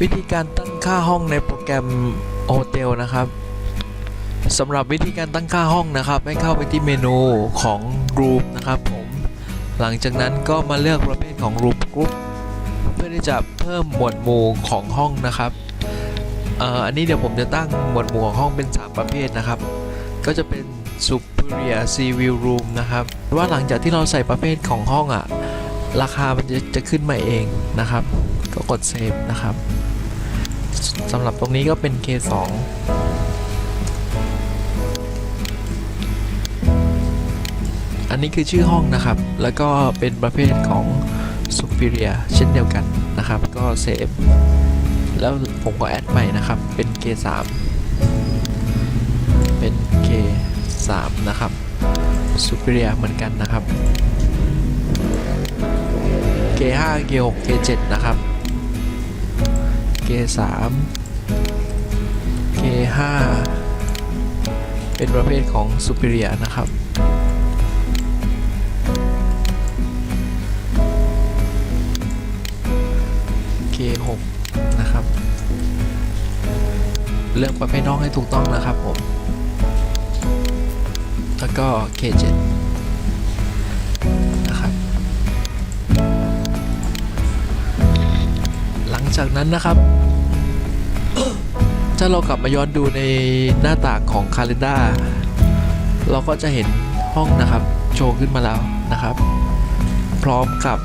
วิธีการตั้งค่าห้องในโปรแกรมโฮเทลนะครับสำหรับวิธีการตั้งค่าห้องนะครับ ให้เข้าไปที่เมนูของ Room นะครับผมหลังจากนั้นก็มาเลือกประเภทของ Room Group เพื่อที่จะเพิ่มหมวดหมู่ของห้องนะครับเอ่ออันนี้เดี๋ยวผมจะตั้งหมวดหมู่ของห้องเป็น 3 ประเภทนะครับ ก็จะเป็น Superior Sea View Room นะครับว่าหลังจากที่เราใส่ประเภทของห้องอะราคามันจะจะขึ้นมาเองนะครับ ก็กดเซฟนะครับ สำหรับตรงนี้ก็เป็น K2 อันนี้คือชื่อห้องนะครับ แล้วก็เป็นประเภทของ Superior เช่นเดียวกันนะครับ ก็เซฟ แล้วผมก็แอดใหม่นะครับ เป็น K3 เป็น K3 นะครับ Superior เหมือนกันนะครับ K5 K6 K7 นะครับ K3 K5 เป็นประเภทของ Superior นะครับ K6 นะครับ เลือกประเภทห้องให้ถูกต้องนะครับผม แล้วก็ K7 นะครั จากนั้นนะครับ ถ้าเรากลับมาย้อนดูในหน้าต่างของคาล endar เราก็จะเห็นห้องนะครับ โชว์ขึ้นมาแล้วนะครับ พร้อมกับ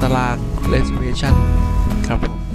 ตาราง reservation ครับผม